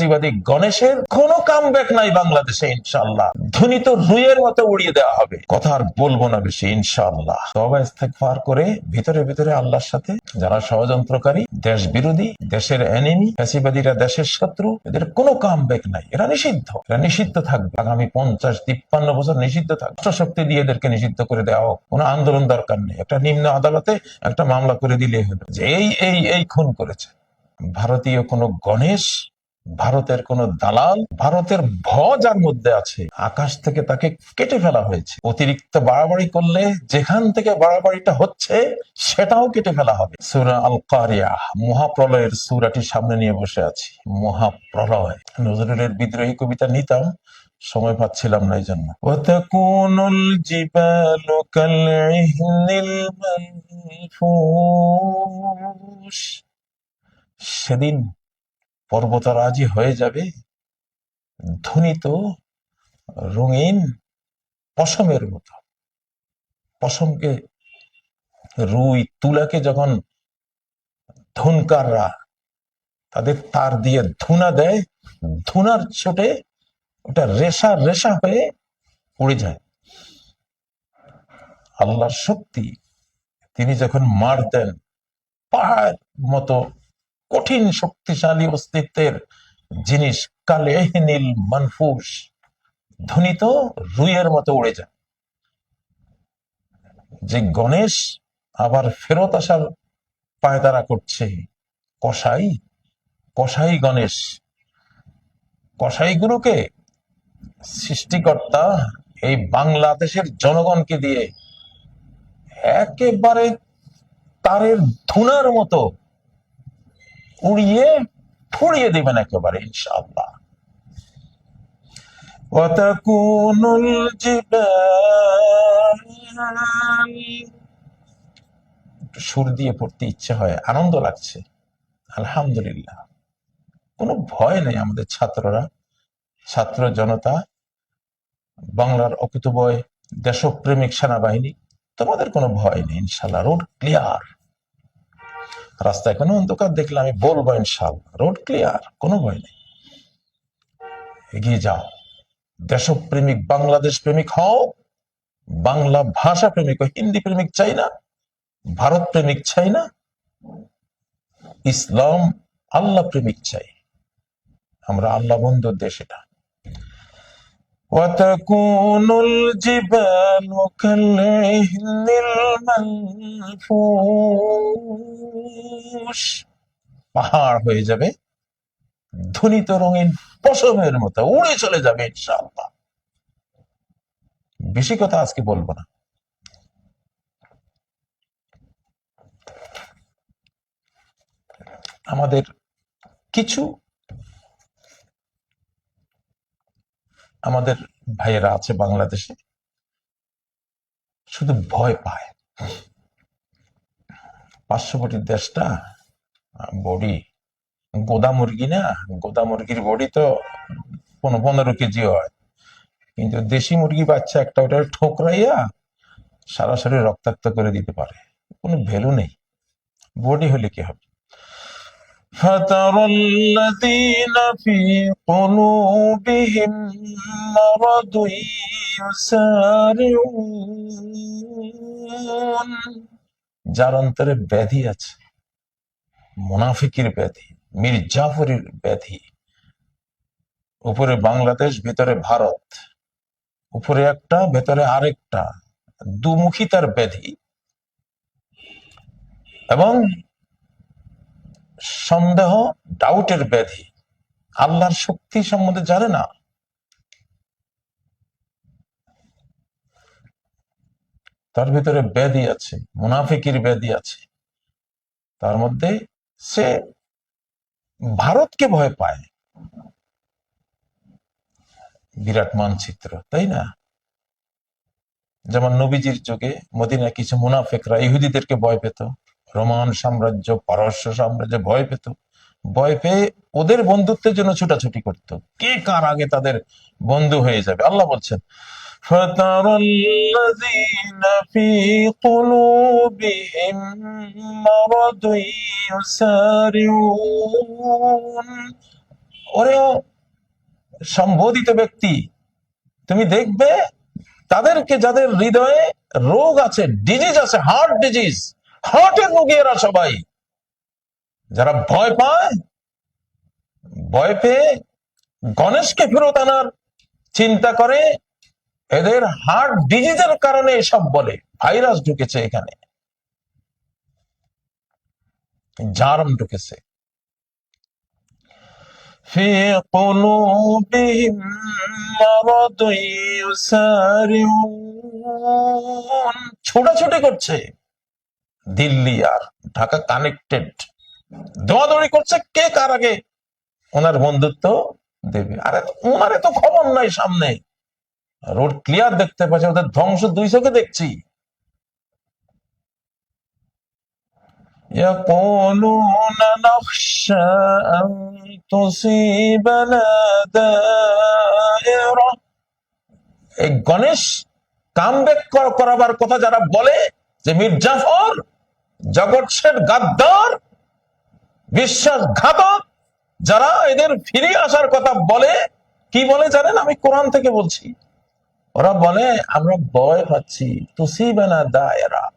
ফ্যাসিবাদী গণেশের কোনো কাম নাই বাংলাদেশে ইনশাল্লাহ ধ্বনিত রুইয়ের মতো উড়িয়ে দেওয়া হবে। কথা আর বলব না বেশি ইনশাল্লাহ তবা ইস্তেকফার করে ভিতরে ভিতরে আল্লাহর সাথে যারা ষড়যন্ত্রকারী দেশ বিরোধী দেশের এনিমি ফ্যাসিবাদীরা দেশের শত্রু, এদের কোনো কাম নাই। এরা নিষিদ্ধ। এরা নিষিদ্ধ থাকবে। আগামী পঞ্চাশ, তিপ্পান্ন বছর নিষিদ্ধ থাকবে। শক্তি দিয়ে এদেরকে নিষিদ্ধ করে দেওয়া হোক। কোনো আন্দোলন দরকার নেই। একটা নিম্ন আদালতে একটা মামলা করে দিলেই হলো। যে এই এই এই খুন করেছে। ভারতীয় কোন গণেশ ভারতের কোন দালাল, ভারতের ভ যার মধ্যে আছে, আকাশ থেকে তাকে কেটে ফেলা হয়েছে। অতিরিক্ত বাড়াবাড়ি করলে যেখান থেকে বাড়াবাড়িটা হচ্ছে, সেটাও কেটে ফেলা হবে। সুরা আল কারিয়া মহাপ্রলয়ের সুরাটি সামনে নিয়ে বসে আছি। মহাপ্রলয়। নজরুলের বিদ্রোহী কবিতা নিতাম, সময় পাচ্ছিলাম না এই জন্য সেদিন পর্বতরাজি হয়ে যাবে। ধ্বনিত রঙিন পশমের মতো। পশমকে রুই তুলাকে যখন ধুনকাররা তাদের তার দিয়ে ধুনা দেয়, ধুনার ছোটে ওটা রেশা রেশা হয়ে উড়ে যায়। আল্লাহর শক্তি, তিনি যখন মারতেন পাহাড় মতো কঠিন শক্তিশালী অস্তিত্বের জিনিস কালেহনীল মানফুস। ধ্বনিত রুইয়ের মতো উড়ে যায়। যে গণেশ আবার ফেরত আসার পায়তারা করছে, কসাই? কসাই গণেশ। কসাইগুলোকে সৃষ্টিকর্তা এই বাংলাদেশের জনগণকে দিয়ে একেবারে তারের ধুনার মতো উড়িয়ে ফুড়িয়ে দেবেন একেবারে ইনশাআল্লাহ وتكون الجبال একটু সুর দিয়ে পড়তে ইচ্ছে হয় আনন্দ লাগছে আলহামদুলিল্লাহ কোনো ভয় নেই আমাদের ছাত্ররা ছাত্র জনতা বাংলার অকুতবয় দেশপ্রেমিক সেনাবাহিনী তোমাদের কোনো ভয় নেই ইনশাল্লাহ রোড ক্লিয়ার রাস্তায় কোনো অন্ধকার, দেখলে আমি বলব ইনশাল্লাহ রোড ক্লিয়ার কোনো ভয় নেই। এগিয়ে যাও। দেশপ্রেমিক, বাংলাদেশ প্রেমিক হও, বাংলা ভাষা প্রেমিক। হিন্দি প্রেমিক চাই না, ভারত প্রেমিক চাই না, ইসলাম আল্লাহ প্রেমিক চাই। আমরা আল্লাহ বন্ধুর দেশ এটা। وتكون الجبال كالعهن المنفوش পাহাড় হয়ে যাবে ধ্বনিত রঙিন পশমের মতো উড়ে চলে যাবে ইনশাআল্লাহ বেশি কথা আজকে বলবো না আমাদের কিছু আমাদের ভাইয়েরা আছে বাংলাদেশে, শুধু ভয় পায়। পার্শ্ববর্তী দেশটা বডি গোদা মুরগি না? গোদা মুরগির বডি তো পনেরো কেজি হয়। কিন্তু দেশি মুরগি বাচ্চা একটা ওটা ঠোকরাইয়া সরাসরি রক্তাক্ত করে দিতে পারে। কোনো ভ্যালু নেই। বডি হলে কি হবে? فترى الذين في قلوبهم مرض يسارعون যার অন্তরে ব্যাধি আছে মুনাফিকির ব্যাধি মীর জাফরের ব্যাধি উপরে বাংলাদেশ ভিতরে ভারত উপরে একটা ভেতরে আরেকটা দুমুখী তার ব্যাধি এবং সন্দেহ ডাউটের ব্যাধি। আল্লাহর শক্তি সম্বন্ধে জানে না। তার ভিতরে ব্যাধি আছে, মুনাফিকির ব্যাধি আছে। তার মধ্যে সে ভারতকে ভয় পায়। বিরাট মানচিত্র, তাই না? যেমন নবীজির যুগে মদিনা কিছু মুনাফেকরা ইহুদিদেরকে ভয় পেত। রোমান সাম্রাজ্য পারস্য সাম্রাজ্য ভয় পেত ভয় পেয়ে ওদের বন্ধুত্বের জন্য ছুটাছুটি করত কে কার আগে তাদের বন্ধু হয়ে যাবে আল্লাহ বলছেন فترى الذين في قلوبهم مرض يسارعون ওরেও সম্বোধিত ব্যক্তি তুমি দেখবে তাদেরকে যাদের হৃদয়ে রোগ আছে ডিজিজ আছে হার্ট ডিজিজ হার্টের রোগী এরা সবাই যারা ভয় পায় ভয় পেয়ে গণেশকে ফেরত আনার চিন্তা করে এদের হার্ট ডিজিজের কারণে এসব বলে ভাইরাস ঢুকেছে এখানে জার্ম ঢুকেছে في قلوبهم مرض يسارعون ছোটাছুটি করছে দিল্লি আর ঢাকা কানেক্টেড দৌড়াদৌড়ি করছে কে কার আগে ওনার বন্ধুত্ব দেবে আরে ওনারে তো খবর নাই সামনে রোড ক্লিয়ার দেখতে পাচ্ছে ওদের ধ্বংস দুই চোখে দেখছি يقولون نخشى أن تصيبنا دائرة এই গণেশ কামব্যাক করাবার কথা যারা বলে যে মির্জাফর জগৎ শেঠ গাদ্দার, বিশ্বাসঘাতক, যারা এদের ফিরে আসার কথা বলে, কি বলে জানেন? আমি কোরআন থেকে বলছি। ওরা বলে, আমরা ভয় পাচ্ছি। তুসিবানা দায়রা।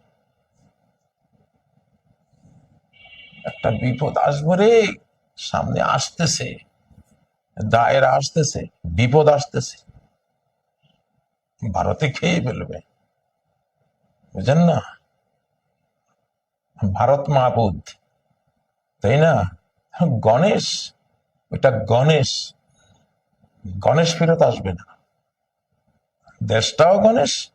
একটা বিপদ আসবে রে। সামনে আসতেছে। দায়েরা আসতেছে, বিপদ আসতেছে। ভারতে খেয়ে ফেলবে। বুঝেন না? ভারত মাহবুদ, তাই না? গণেশ, ওটা গণেশ। গণেশ ফেরত আসবে না। দেশটাও গণেশ,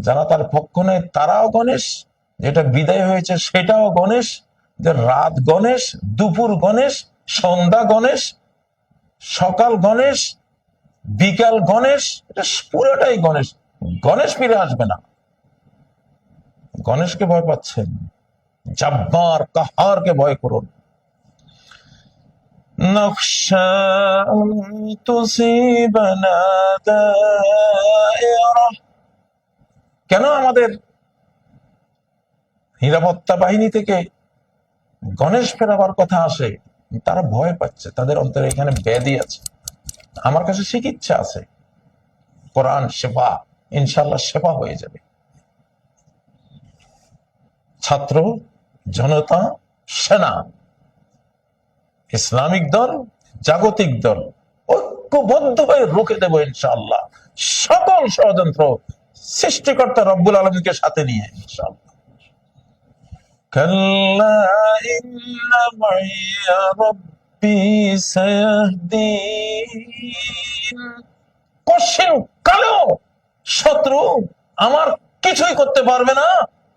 যারা তার পক্ষ নেয় তারাও গণেশ। যেটা বিদায় হয়েছে সেটাও গণেশ। যে রাত গণেশ, দুপুর গণেশ, সন্ধ্যা গণেশ, সকাল গণেশ, বিকাল গণেশ, এটা পুরোটাই গণেশ। গণেশ ফিরে আসবে না। গণেশকে ভয় পাচ্ছেন। জাব্বার কাহারকে ভয় করুন কেন আমাদের নিরাপত্তা বাহিনী থেকে গণেশ ফেরাবার কথা আসে, তারা ভয় পাচ্ছে, তাদের অন্তরে এখানে ব্যাধি আছে। আমার কাছে চিকিৎসা আছে। কোরআন সেবা ইনশাল্লাহ সেবা হয়ে যাবে। ছাত্র জনতা সেনা ইসলামিক দল জাগতিক দল ঐক্যবদ্ধ হয়ে রুখে দেবো ইনশাল্লাহ সকল ষড়যন্ত্র সৃষ্টিকর্তা রব্বুল আলমীকে সাথে নিয়ে ইনশাল্লাহ كلا إن معي ربي سيهدين কশিন কালেও শত্রু আমার কিছুই করতে পারবে না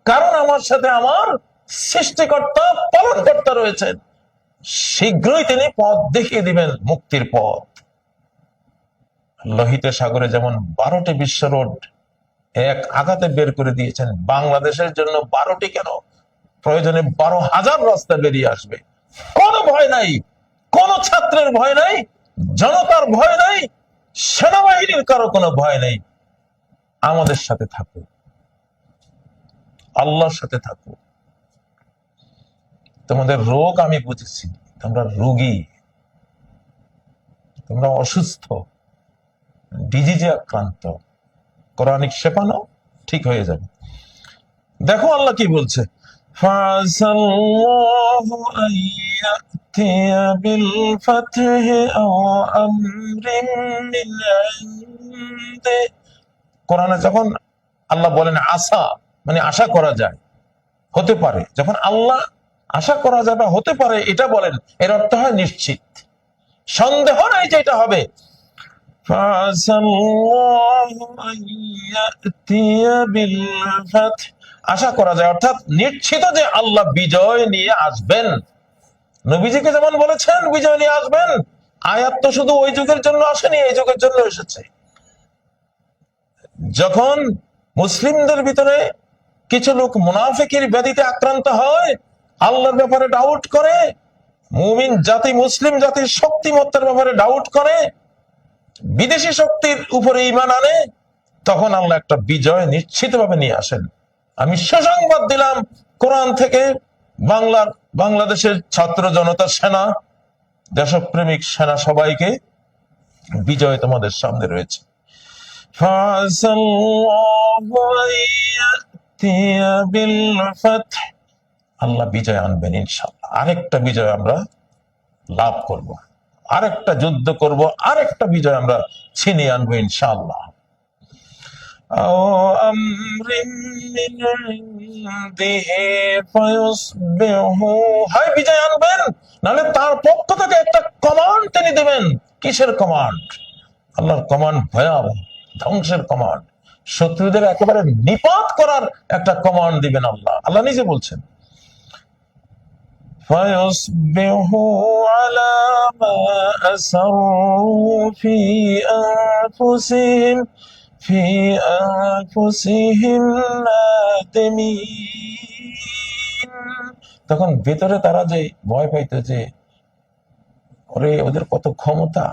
কারণ আমার সাথে আমার সৃষ্টিকর্তা, পালনকর্তা রয়েছেন। শীঘ্রই তিনি পথ দেখিয়ে দিবেন মুক্তির পথ। লোহিত সাগরে যেমন বারোটি বিশ্ব রোড এক আঘাতে বের করে দিয়েছেন, বাংলাদেশের জন্য বারোটি কেন? প্রয়োজনে বারো হাজার রাস্তা বেরিয়ে আসবে। কোনো ভয় নাই, কোন ছাত্রের ভয় নাই, জনতার ভয় নাই, সেনাবাহিনীর কারও কোনো ভয় নেই। আমাদের সাথে থাকো আল্লাহর সাথে থাকো তোমাদের রোগ আমি বুঝেছি। তোমরা রোগী। তোমরা অসুস্থ। ডিজিজে আক্রান্ত। কোরআনিক শেপানো ঠিক হয়ে যাবে। দেখো আল্লাহ কি বলছে। কোরআনে যখন আল্লাহ বলেন আশা মানে আশা করা যায়, হতে পারে। যখন আল্লাহ আশা করা যাবে হতে পারে, এটা বলেন, এর অর্থ হয় নিশ্চিত। সন্দেহ নাই যে এটা হবে। আশা করা যায়, অর্থাৎ নিশ্চিত যে আল্লাহ বিজয় নিয়ে আসবেন। নবীজিকে যেমন বলেছেন, বিজয় নিয়ে আসবেন, আয়াত তো শুধু ওই যুগের জন্য আসেনি, এই যুগের জন্য এসেছে। যখন মুসলিমদের ভিতরে কিছু লোক মুনাফিকের ব্যাধিতে আক্রান্ত হয় আল্লাহর ব্যাপারে ডাউট করে মুমিন জাতি মুসলিম জাতির শক্তিমত্তার ব্যাপারে ডাউট করে বিদেশি শক্তির উপরে ইমান আনে তখন আল্লাহ একটা বিজয় নিশ্চিতভাবে নিয়ে আসেন আমি সুসংবাদ দিলাম কোরআন থেকে বাংলার বাংলাদেশের ছাত্র জনতা সেনা দেশপ্রেমিক সেনা সবাইকে বিজয় তোমাদের সামনে রয়েছে فعسى الله أن يأتي بالفتح আল্লাহ বিজয় আনবেন ইনশাল্লাহ আরেকটা বিজয় আমরা লাভ করব আরেকটা যুদ্ধ করব আরেকটা বিজয় আমরা ছিনিয়ে আনবো ইনশাআল্লাহ أو أمر من عنده فيصبحوا হাই বিজয় আনবেন নাহলে তার পক্ষ থেকে একটা কমান্ড তিনি দেবেন কিসের কমান্ড আল্লাহর কমান্ড ভয়াবহ ধ্বংসের কমান্ড শত্রুদের একেবারে নিপাত করার একটা কমান্ড দিবেন আল্লাহ আল্লাহ নিজে বলছেন فيصبحوا على ما أسروا في أنفسهم في أنفسهم نادمين তখন ভেতরে তারা যে ভয় পাইতো যে ওরে ওদের কত ক্ষমতা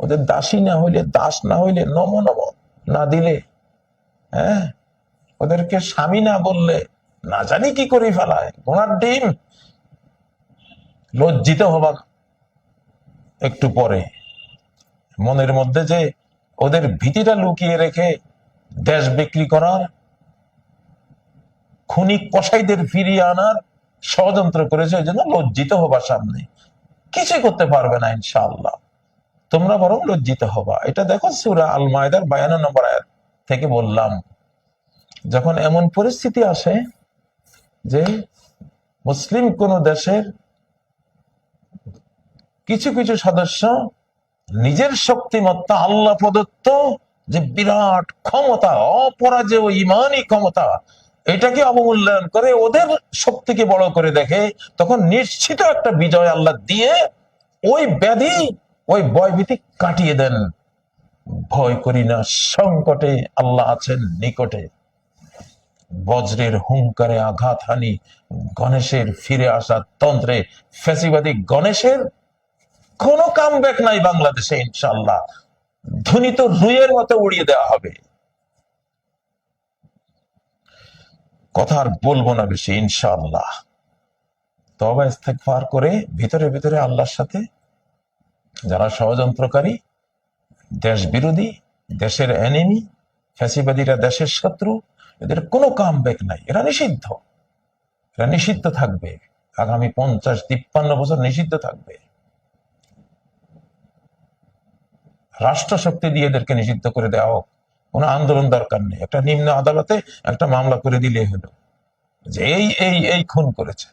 ওদের দাসী না হইলে দাস না হইলে নম নম না দিলে হ্যাঁ ওদেরকে স্বামী না বললে না জানি কি করে ফেলায় ঘোড়ার ডিম লজ্জিত হবা একটু পরে। মনের মধ্যে যে ওদের ভীতিটা লুকিয়ে রেখে দেশ বিক্রি করার, খুনি কসাইদের ফিরিয়ে আনার ষড়যন্ত্র করেছে, ওই জন্য লজ্জিত হবার সামনে। কিছুই করতে পারবে না, ইনশাআল্লাহ। তোমরা বরং লজ্জিত হবা। এটা দেখো সুরা আল মায়দার বায়ান্ন নম্বর আয়াত থেকে বললাম। যখন এমন পরিস্থিতি আসে যে মুসলিম কোন দেশের কিছু কিছু সদস্য নিজের শক্তিমত্তা, আল্লাহ প্রদত্ত যে বিরাট ক্ষমতা, অপরাজেয় ইমানই ক্ষমতা, এটাকে অবমূল্যায়ন করে ওদের শক্তিকে বড় করে দেখে তখন নিশ্চিত একটা বিজয় আল্লাহ দিয়ে ওই ব্যাধি, ওই ভয়ভীতি কাটিয়ে দেন। ভয় করি না, সংকটে আল্লাহ আছেন নিকটে। বজ্রের হুঙ্কারে আঘাত হানি গণেশের ফিরে আসা তন্ত্রে ফ্যাসিবাদী গণেশের কোনো কাম ব্যাক নাই বাংলাদেশে ইনশাল্লাহ ধ্বনিত রুইয়ের মতো উড়িয়ে দেওয়া হবে। কথা আর বলব না বেশি, ইনশাআল্লাহ। তবা ইস্তেকফার করে ভিতরে ভিতরে আল্লাহর সাথে যারা ষড়যন্ত্রকারী দেশ বিরোধী দেশের এনিমি ফ্যাসিবাদীরা দেশের শত্রু, এদের কোনো কাম ব্যাক নাই। এরা নিষিদ্ধ। এরা নিষিদ্ধ থাকবে। আগামী পঞ্চাশ, তিপ্পান্ন বছর নিষিদ্ধ থাকবে। রাষ্ট্র শক্তি দিয়ে এদেরকে নিষিদ্ধ করে দেওয়া হোক, কোনো আন্দোলন দরকার নেই। একটা নিম্ন আদালতে একটা মামলা করে দিলে হলো। যে এই এই এই খুন করেছে।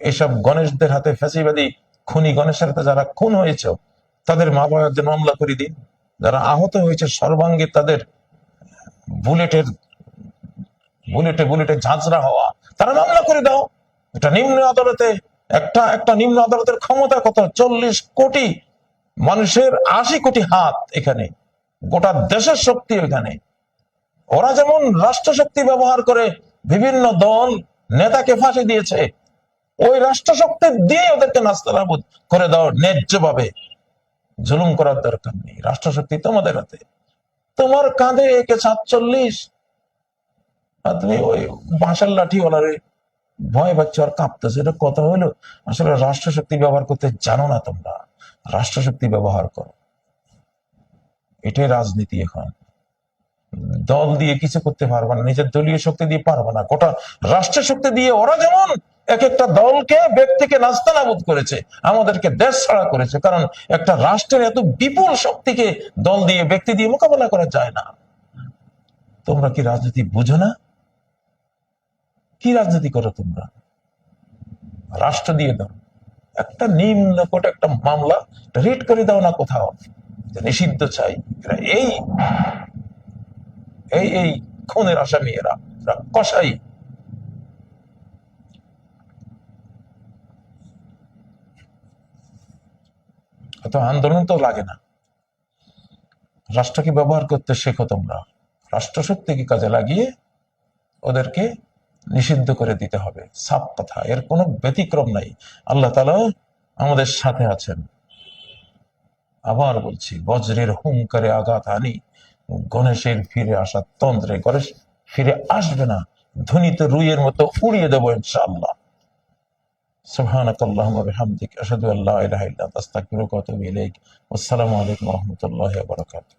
এইসব গণেশদের হাতে ফ্যাসিবাদী খুনি গণেশের হাতে যারা খুন হয়েছে, তাদের মা বাবার মামলা করে দিন। যারা আহত হয়েছে, সর্বাঙ্গে তাদের বুলেটের, বুলেটে বুলেটে ঝাঁঝরা হওয়া, তারা মামলা করে দাও। এটা নিম্ন আদালতে, একটা একটা নিম্ন আদালতের ক্ষমতা কত? চল্লিশ কোটি মানুষের আশি কোটি হাত এখানে, গোটা দেশের শক্তি এখানে। ওরা যেমন রাষ্ট্র শক্তি ব্যবহার করে বিভিন্ন দল নেতাকে ফাঁসি দিয়েছে, ওই রাষ্ট্র শক্তি দিয়ে ওদেরকে নাস্তানাবুদ করে দাও ন্যায্যভাবে জুলুম করার দরকার নেই। রাষ্ট্র শক্তি তোমাদের হাতে। তোমার কাঁধে একে সাতচল্লিশ, আর তুমি ওই বাঁশের লাঠি ওলারে ভয় পাচ্ছ আর কাঁপতেছে। এটা কথা হলো, আসলে রাষ্ট্র শক্তি ব্যবহার করতে জানো না তোমরা। রাষ্ট্র শক্তি ব্যবহার করো। এটাই রাজনীতি এখন। দল দিয়ে কিছু করতে পারবে না, নিজের দলীয় শক্তি দিয়ে পারবে না। গোটা রাষ্ট্র শক্তি দিয়ে ওরা যেমন এক একটা দলকে ব্যক্তিকে নাস্তানাবুদ করেছে, আমাদেরকে দেশ ছাড়া করেছে, কারণ একটা রাষ্ট্রের এত বিপুল শক্তিকে দল দিয়ে, ব্যক্তি দিয়ে মোকাবেলা করা যায় না। তোমরা কি রাজনীতি বুঝো না? কি রাজনীতি করো তোমরা? রাষ্ট্র দিয়ে দাও। একটা নিম্ন কোটে একটা মামলা রিট করে দাও না কোথাও। নিষিদ্ধ চাই। এই এই এই খুনের আসামি এরা। এরা কসাই। অত আন্দোলন তো লাগে না। রাষ্ট্রকে ব্যবহার করতে শেখো তোমরা। রাষ্ট্র শক্তিকে কাজে লাগিয়ে ওদেরকে নিষিদ্ধ করে দিতে হবে সাপ কথা এর কোনো ব্যতিক্রম নাই আল্লাহ তালা আমাদের সাথে আছেন আবার বলছি বজ্রের হুঙ্কারে আঘাত আনি গণেশের ফিরে আসা তন্ত্রে গণেশ ফিরে আসবে না ধ্বনিত রুইয়ের মতো উড়িয়ে দেবো ইনশাআল্লাহ سبحانك اللهم وبحمدك أشهد أن لا إله إلا أنت أستغفرك وأتوب إليك والسلام عليكم ورحمة الله وبركاته